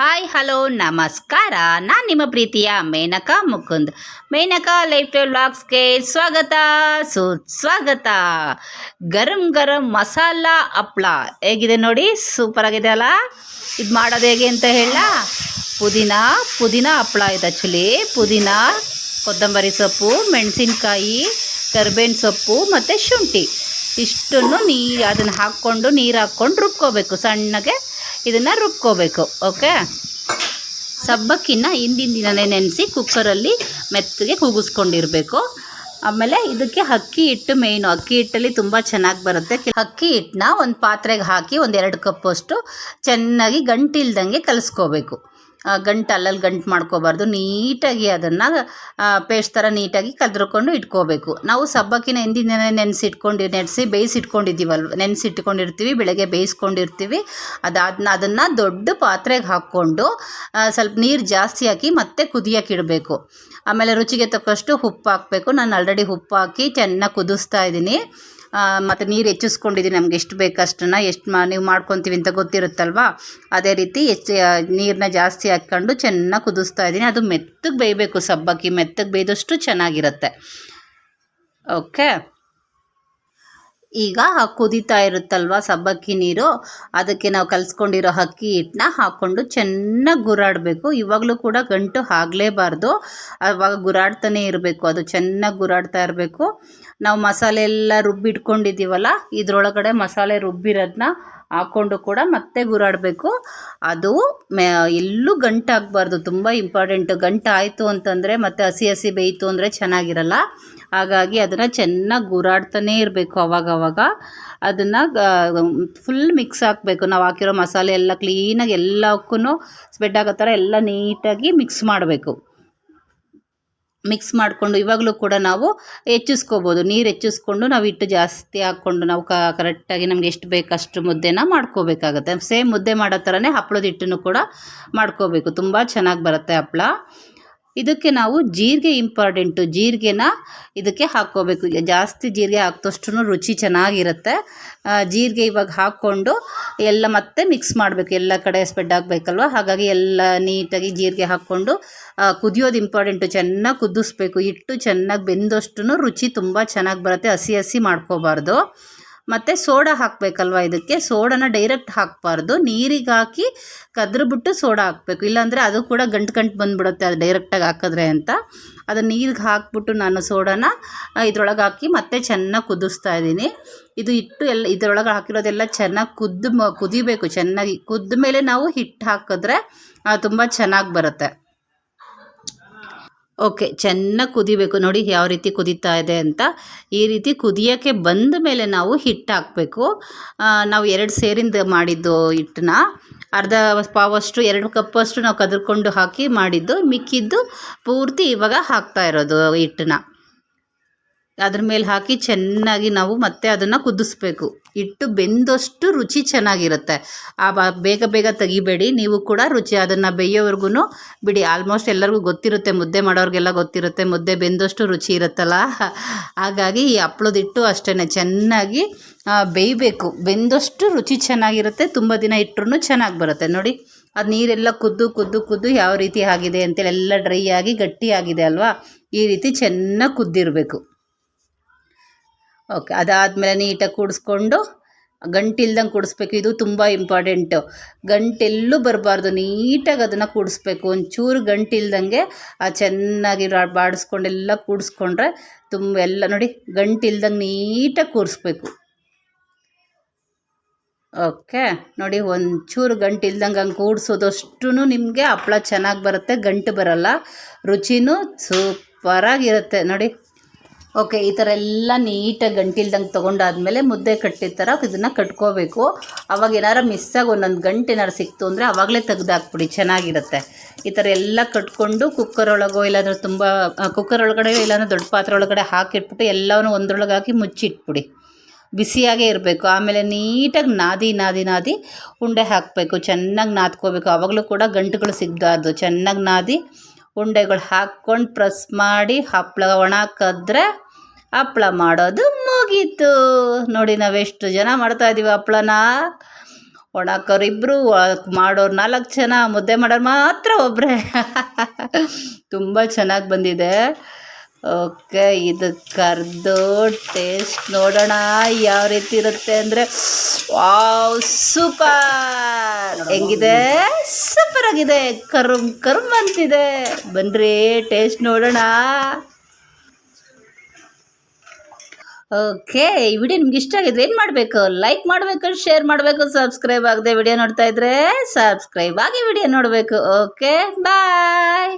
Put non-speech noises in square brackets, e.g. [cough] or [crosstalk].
Hi, hello, ನಮಸ್ಕಾರ. ನಾನು ನಿಮ್ಮ ಪ್ರೀತಿಯ ಮೇನಕಾ ಮುಕುಂದ್. ಮೇನಕಾ ಲೈಫ್ ಸ್ಟೈಲ್ ಬ್ಲಾಗ್ಸ್ಗೆ ಸ್ವಾಗತ, ಸುಸ್ವಾಗತ. ಗರಂ ಗರಂ ಮಸಾಲ ಹಪ್ಳ. ಹೇಗಿದೆ ನೋಡಿ ಸೂಪರ್ ಆಗಿದೆ ಅಲ್ಲ? ಇದು ಮಾಡೋದು ಹೇಗೆ ಅಂತ ಹೇಳ. ಪುದೀನ ಪುದೀನ ಹಪ್ಳ ಇದು ಆ್ಯಕ್ಚುಲಿ ಪುದೀನ, ಕೊತ್ತಂಬರಿ ಸೊಪ್ಪು, ಮೆಣಸಿನ್ಕಾಯಿ, ಕರ್ಬೇವಿನ ಸೊಪ್ಪು ಮತ್ತು ಶುಂಠಿ. ಇಷ್ಟನ್ನು ನೀ ಅದನ್ನು ಹಾಕ್ಕೊಂಡು, ನೀರು ಹಾಕ್ಕೊಂಡು ರುಬ್ಕೋಬೇಕು ಸಣ್ಣಗೆ. ಇದನ್ನು ರುಬ್ಕೋಬೇಕು, ಓಕೆ? ಸಬ್ಬಕ್ಕಿನ ಹಿಂದಿನ ದಿನನೇ ನೆನೆಸಿ ಕುಕ್ಕರಲ್ಲಿ ಮೆತ್ತಗೆ ಕೂಗಿಸ್ಕೊಂಡಿರಬೇಕು. ಆಮೇಲೆ ಇದಕ್ಕೆ ಅಕ್ಕಿ ಹಿಟ್ಟು ಮೇಯ್ನು ಅಕ್ಕಿ ಹಿಟ್ಟಲ್ಲಿ ತುಂಬ ಚೆನ್ನಾಗಿ ಬರುತ್ತೆ. ಅಕ್ಕಿ ಹಿಟ್ಟನ್ನ ಒಂದು ಪಾತ್ರೆಗೆ ಹಾಕಿ ಒಂದು ಎರಡು ಕಪ್ಪಷ್ಟು ಚೆನ್ನಾಗಿ ಗಂಟಿಲ್ದಂಗೆ ಕಲಿಸ್ಕೋಬೇಕು. ಗಂಟು ಅಲ್ಲಲ್ಲಿ ಗಂಟು ಮಾಡ್ಕೋಬಾರ್ದು. ನೀಟಾಗಿ ಅದನ್ನು ಪೇಸ್ಟ್ ಥರ ನೀಟಾಗಿ ಕದ್ರಕೊಂಡು ಇಟ್ಕೋಬೇಕು. ನಾವು ಸಬ್ಬಕ್ಕಿನ ಹಿಂದಿನ ದಿನ ನೆನೆಸಿಟ್ಕೊಂಡು, ನೆನೆಸಿ ಬೇಯಿಸಿಟ್ಕೊಂಡಿದ್ದೀವಲ್ವ, ನೆನೆಸಿಟ್ಕೊಂಡಿರ್ತೀವಿ, ಬೆಳಗ್ಗೆ ಬೇಯಿಸ್ಕೊಂಡಿರ್ತೀವಿ. ಅದಾದ ಅದನ್ನು ದೊಡ್ಡ ಪಾತ್ರೆಗೆ ಹಾಕ್ಕೊಂಡು ಸ್ವಲ್ಪ ನೀರು ಜಾಸ್ತಿ ಹಾಕಿ ಮತ್ತೆ ಕುದಿಯೋಕೆ ಇಡಬೇಕು. ಆಮೇಲೆ ರುಚಿಗೆ ತಕ್ಕಷ್ಟು ಉಪ್ಪು ಹಾಕಬೇಕು. ನಾನು ಆಲ್ರೆಡಿ ಉಪ್ಪು ಹಾಕಿ ಚೆನ್ನಾಗಿ ಕುದಿಸ್ತಾ ಇದ್ದೀನಿ. ಮತ್ತು ನೀರು ಹೆಚ್ಚಿಸ್ಕೊಂಡಿದ್ದೀನಿ ನಮ್ಗೆ ಎಷ್ಟು ಬೇಕಷ್ಟನ್ನು ಎಷ್ಟು ಮಾ, ನೀವು ಮಾಡ್ಕೊತೀವಿ ಅಂತ ಗೊತ್ತಿರುತ್ತಲ್ವಾ? ಅದೇ ರೀತಿ ಹೆಚ್ಚು ನೀರನ್ನ ಜಾಸ್ತಿ ಹಾಕ್ಕೊಂಡು ಚೆನ್ನಾಗಿ ಕುದಿಸ್ತಾ ಇದ್ದೀನಿ. ಅದು ಮೆತ್ತಗೆ ಬೇಯಬೇಕು ಸಬ್ಬಕ್ಕಿ, ಮೆತ್ತಗೆ ಬೇಯ್ದಷ್ಟು ಚೆನ್ನಾಗಿರುತ್ತೆ. ಓಕೆ? ಈಗ ಕುದಿತಾ ಇರುತ್ತಲ್ವ ಸಬ್ಬಕ್ಕಿ ನೀರು? ಅದಕ್ಕೆ ನಾವು ಕಲಿಸ್ಕೊಂಡಿರೋ ಅಕ್ಕಿ ಹಿಟ್ಟನ್ನ ಹಾಕ್ಕೊಂಡು ಚೆನ್ನಾಗಿ ಗುರಾಡಬೇಕು. ಇವಾಗಲೂ ಕೂಡ ಗಂಟು ಆಗಲೇಬಾರ್ದು. ಅವಾಗ ಗುರಾಡ್ತಾನೆ ಇರಬೇಕು. ಅದು ಚೆನ್ನಾಗಿ ಗುರಾಡ್ತಾ ಇರಬೇಕು. ನಾವು ಮಸಾಲೆ ಎಲ್ಲ ರುಬ್ಬಿಟ್ಕೊಂಡಿದ್ದೀವಲ್ಲ, ಇದರೊಳಗಡೆ ಮಸಾಲೆ ರುಬ್ಬಿರೋದನ್ನ ಹಾಕ್ಕೊಂಡು ಕೂಡ ಮತ್ತೆ ಗುರಾಡಬೇಕು. ಅದು ಮೆ, ಎಲ್ಲೂ ಗಂಟಾಗಬಾರ್ದು. ತುಂಬ ಇಂಪಾರ್ಟೆಂಟು ಗಂಟು ಆಯಿತು ಅಂತಂದರೆ ಮತ್ತೆ ಹಸಿ ಹಸಿ ಬೇಯಿತು ಅಂದರೆ ಚೆನ್ನಾಗಿರಲ್ಲ. ಹಾಗಾಗಿ ಅದನ್ನು ಚೆನ್ನಾಗಿ ಗುರಾಡ್ತಾನೇ ಇರಬೇಕು ಅವಾಗವಾಗ. ಅದನ್ನು ಫುಲ್ ಮಿಕ್ಸ್ ಹಾಕಬೇಕು. ನಾವು ಹಾಕಿರೋ ಮಸಾಲೆ ಎಲ್ಲ ಕ್ಲೀನಾಗಿ ಎಲ್ಲಕ್ಕೂ ಸ್ಪ್ರೆಡ್ ಆಗೋ ಥರ ಎಲ್ಲ ನೀಟಾಗಿ ಮಿಕ್ಸ್ ಮಾಡಬೇಕು. ಮಿಕ್ಸ್ ಮಾಡಿಕೊಂಡು ಇವಾಗಲೂ ಕೂಡ ನಾವು ಹೆಚ್ಚಿಸ್ಕೋಬೋದು. ನೀರು ಹೆಚ್ಚಿಸ್ಕೊಂಡು ನಾವು ಹಿಟ್ಟು ಜಾಸ್ತಿ ಹಾಕ್ಕೊಂಡು ನಾವು ಕ ಕರೆಕ್ಟಾಗಿ ನಮ್ಗೆ ಎಷ್ಟು ಬೇಕು ಅಷ್ಟು ಮುದ್ದೆನ ಮಾಡ್ಕೋಬೇಕಾಗತ್ತೆ. ಸೇಮ್ ಮುದ್ದೆ ಮಾಡೋ ಥರನೇ ಹಪ್ಪಳದ ಹಿಟ್ಟನ್ನು ಕೂಡ ಮಾಡ್ಕೋಬೇಕು. ತುಂಬ ಚೆನ್ನಾಗಿ ಬರುತ್ತೆ ಹಪ್ಳ ಇದಕ್ಕೆ ನಾವು ಜೀರಿಗೆ ಇಂಪಾರ್ಟೆಂಟು ಜೀರಿಗೆನ ಇದಕ್ಕೆ ಹಾಕ್ಕೋಬೇಕು. ಜಾಸ್ತಿ ಜೀರಿಗೆ ಹಾಕ್ದಷ್ಟು ರುಚಿ ಚೆನ್ನಾಗಿರುತ್ತೆ. ಜೀರಿಗೆ ಇವಾಗ ಹಾಕ್ಕೊಂಡು ಎಲ್ಲ ಮತ್ತೆ ಮಿಕ್ಸ್ ಮಾಡಬೇಕು. ಎಲ್ಲ ಕಡೆ ಸ್ಪ್ರೆಡ್ ಆಗಬೇಕಲ್ವ? ಹಾಗಾಗಿ ಎಲ್ಲ ನೀಟಾಗಿ ಜೀರಿಗೆ ಹಾಕ್ಕೊಂಡು ಕುದಿಯೋದು ಇಂಪಾರ್ಟೆಂಟು ಚೆನ್ನಾಗಿ ಕುದಿಸ್ಬೇಕು. ಇಟ್ಟು ಚೆನ್ನಾಗಿ ಬೆಂದಷ್ಟು ರುಚಿ ತುಂಬ ಚೆನ್ನಾಗಿ ಬರುತ್ತೆ. ಹಸಿ ಹಸಿ ಮಾಡ್ಕೋಬಾರ್ದು. ಮತ್ತು ಸೋಡಾ ಹಾಕಬೇಕಲ್ವ ಇದಕ್ಕೆ? ಸೋಡಾನ ಡೈರೆಕ್ಟ್ ಹಾಕಬಾರ್ದು. ನೀರಿಗೆ ಹಾಕಿ ಕದ್ರಿಬಿಟ್ಟು ಸೋಡಾ ಹಾಕಬೇಕು. ಇಲ್ಲಾಂದರೆ ಅದು ಕೂಡ ಗಂಟು ಗಂಟು ಬಂದುಬಿಡುತ್ತೆ ಅದು ಡೈರೆಕ್ಟಾಗಿ ಹಾಕಿದ್ರೆ ಅಂತ. ಅದನ್ನು ನೀರಿಗೆ ಹಾಕ್ಬಿಟ್ಟು ನಾನು ಸೋಡಾನ ಇದ್ರೊಳಗೆ ಹಾಕಿ ಮತ್ತೆ ಚೆನ್ನಾಗಿ ಕುದಿಸ್ತಾ ಇದ್ದೀನಿ. ಇದು ಹಿಟ್ಟು ಎಲ್ಲ, ಇದರೊಳಗೆ ಹಾಕಿರೋದೆಲ್ಲ ಚೆನ್ನಾಗಿ ಕುದ್ದು ಕುದಿಬೇಕು. ಚೆನ್ನಾಗಿ ಕುದ್ದ ಮೇಲೆ ನಾವು ಹಿಟ್ಟು ಹಾಕಿದ್ರೆ ತುಂಬ ಚೆನ್ನಾಗಿ ಬರುತ್ತೆ. ಓಕೆ, ಚೆನ್ನಾಗಿ ಕುದಿಬೇಕು. ನೋಡಿ ಯಾವ ರೀತಿ ಕುದೀತಾ ಇದೆ ಅಂತ. ಈ ರೀತಿ ಕುದಿಯೋಕ್ಕೆ ಬಂದ ಮೇಲೆ ನಾವು ಹಿಟ್ಟು ಹಾಕಬೇಕು. ನಾವು ಎರಡು ಸೇರಿಂದ ಮಾಡಿದ್ದು ಹಿಟ್ಟನ್ನ. ಅರ್ಧ ಪಾವಷ್ಟು, ಎರಡು ಕಪ್ಪಷ್ಟು ನಾವು ಕದ್ರಕೊಂಡು ಹಾಕಿ ಮಾಡಿದ್ದು, ಮಿಕ್ಕಿದ್ದು ಪೂರ್ತಿ ಇವಾಗ ಹಾಕ್ತಾ ಇರೋದು ಹಿಟ್ಟನ್ನ. ಅದ್ರ ಮೇಲೆ ಹಾಕಿ ಚೆನ್ನಾಗಿ ನಾವು ಮತ್ತೆ ಅದನ್ನು ಕುದಿಸ್ಬೇಕು. ಹಿಟ್ಟು ಬೆಂದಷ್ಟು ರುಚಿ ಚೆನ್ನಾಗಿರುತ್ತೆ. ಆ ಬೇಗ ಬೇಗ ತೆಗಿಬೇಡಿ. ನೀವು ಕೂಡ ರುಚಿ, ಅದನ್ನು ಬೇಯೋವರೆಗೂ ಬಿಡಿ. ಆಲ್ಮೋಸ್ಟ್ ಎಲ್ಲರಿಗೂ ಗೊತ್ತಿರುತ್ತೆ, ಮುದ್ದೆ ಮಾಡೋರಿಗೆಲ್ಲ ಗೊತ್ತಿರುತ್ತೆ, ಮುದ್ದೆ ಬೆಂದಷ್ಟು ರುಚಿ ಇರುತ್ತಲ್ಲ. ಹಾಗಾಗಿ ಈ ಹಪ್ಳದಿಟ್ಟು ಅಷ್ಟೇ ಚೆನ್ನಾಗಿ ಬೇಯಬೇಕು. ಬೆಂದಷ್ಟು ರುಚಿ ಚೆನ್ನಾಗಿರುತ್ತೆ, ತುಂಬ ದಿನ ಇಟ್ಟರು ಚೆನ್ನಾಗಿ ಬರುತ್ತೆ. ನೋಡಿ, ಅದು ನೀರೆಲ್ಲ ಕುದ್ದು ಕುದ್ದು ಕುದ್ದು ಯಾವ ರೀತಿ ಆಗಿದೆ ಅಂತೇಳಿ ಎಲ್ಲ ಡ್ರೈ ಆಗಿ ಗಟ್ಟಿಯಾಗಿದೆ ಅಲ್ವಾ? ಈ ರೀತಿ ಚೆನ್ನಾಗಿ ಕುದ್ದಿರಬೇಕು. ಓಕೆ ಅದಾದಮೇಲೆ ನೀಟಾಗಿ ಕೂಡಿಸ್ಕೊಂಡು, ಗಂಟಿಲ್ದಂಗೆ ಕೂಡಿಸ್ಬೇಕು. ಇದು ತುಂಬ ಇಂಪಾರ್ಟೆಂಟು ಗಂಟೆಲ್ಲೂ ಬರಬಾರ್ದು. ನೀಟಾಗಿ ಅದನ್ನು ಕೂಡಿಸ್ಬೇಕು. ಒಂಚೂರು ಗಂಟಿಲ್ದಂಗೆ ಆ ಚೆನ್ನಾಗಿ ಬಾಡಿಸ್ಕೊಂಡೆಲ್ಲ ಕೂಡಿಸ್ಕೊಂಡ್ರೆ ತುಂಬ ಎಲ್ಲ, ನೋಡಿ, ಗಂಟಿಲ್ದಂಗೆ ನೀಟಾಗಿ ಕೂರಿಸ್ಬೇಕು ಓಕೆ ನೋಡಿ, ಒಂಚೂರು ಗಂಟಿಲ್ದಂಗೆ ಹಂಗೆ ಕೂಡಿಸೋದಷ್ಟು ನಿಮಗೆ ಹಪ್ಳ ಚೆನ್ನಾಗಿ ಬರುತ್ತೆ, ಗಂಟು ಬರಲ್ಲ. ರುಚಿನೂ ಸೂಪರಾಗಿರುತ್ತೆ. ನೋಡಿ ಓಕೆ, ಈ ಥರ ಎಲ್ಲ ನೀಟಾಗಿ ಗಂಟಿಲ್ದಂಗೆ ತೊಗೊಂಡಾದ್ಮೇಲೆ ಮುದ್ದೆ ಕಟ್ಟಿದ ಥರ ಇದನ್ನು ಕಟ್ಕೋಬೇಕು. ಅವಾಗ ಏನಾರು ಮಿಸ್ಸಾಗಿ ಒಂದೊಂದು ಗಂಟೆ ಏನಾರು ಸಿಕ್ತು ಅಂದರೆ ಆವಾಗಲೇ ತೆಗ್ದಾಕ್ಬಿಡಿ, ಚೆನ್ನಾಗಿರುತ್ತೆ. ಈ ಥರ ಎಲ್ಲ ಕಟ್ಕೊಂಡು ಕುಕ್ಕರ್ ಒಳಗೋ ಇಲ್ಲಾಂದ್ರೆ ತುಂಬ ಕುಕ್ಕರ್ ಒಳಗಡೆ ಇಲ್ಲಾಂದ್ರೆ ದೊಡ್ಡ ಪಾತ್ರೆ ಒಳಗಡೆ ಹಾಕಿಟ್ಬಿಟ್ಟು ಎಲ್ಲವನ್ನೂ ಒಂದ್ರೊಳಗೆ ಹಾಕಿ ಮುಚ್ಚಿಟ್ಬಿಡಿ. ಬಿಸಿಯಾಗೇ ಇರಬೇಕು. ಆಮೇಲೆ ನೀಟಾಗಿ ನಾದಿ ನಾದಿ ನಾದಿ ಉಂಡೆ ಹಾಕಬೇಕು. ಚೆನ್ನಾಗಿ ನಾದ್ಕೋಬೇಕು. ಆವಾಗಲೂ ಕೂಡ ಗಂಟುಗಳು ಸಿಗಬಾರ್ದು ಚೆನ್ನಾಗಿ ನಾದಿ ಉಂಡೆಗಳು ಹಾಕ್ಕೊಂಡು ಪ್ರೆಸ್ ಮಾಡಿ ಹಪ್ಪಳ ಒಣ ಕದ್ರೆ ಹಪ್ಳ ಮಾಡೋದು ಮುಗೀತು. ನೋಡಿ ನಾವೆಷ್ಟು ಜನ ಮಾಡ್ತಾ ಇದ್ದೀವಿ ಹಪ್ಳನ. ಒಣಾಕೋರು ಇಬ್ಬರು ಮಾಡೋರು ನಾಲ್ಕು ಜನ, ಮುದ್ದೆ ಮಾಡೋರು ಮಾತ್ರ ಒಬ್ಬರೇ [laughs] ತುಂಬ ಚೆನ್ನಾಗಿ ಬಂದಿದೆ. ಓಕೆ, ಇದು ಕರೆದು ಟೇಸ್ಟ್ ನೋಡೋಣ ಯಾವ ರೀತಿ ಇರುತ್ತೆ ಅಂದರೆ. Wow, super! ಹೆಂಗಿದೆ? ಸೂಪರ್ ಆಗಿದೆ. ಕರುಮ್ ಕರುಮ್ ಅಂತಿದೆ. ಬನ್ರಿ, ಟೇಸ್ಟ್ ನೋಡೋಣ. ಓಕೆ, ಈ ವಿಡಿಯೋ ನಿಮ್ಗೆ ಇಷ್ಟ ಆಗಿದ್ರೆ ಏನು ಮಾಡಬೇಕು? ಲೈಕ್ ಮಾಡಬೇಕು ಶೇರ್ ಮಾಡಬೇಕು ಸಬ್ಸ್ಕ್ರೈಬ್ ಆಗದೆ ವಿಡಿಯೋ ನೋಡ್ತಾ ಇದ್ರೆ ಸಬ್ಸ್ಕ್ರೈಬ್ ಆಗಿ ವಿಡಿಯೋ ನೋಡಬೇಕು. Okay bye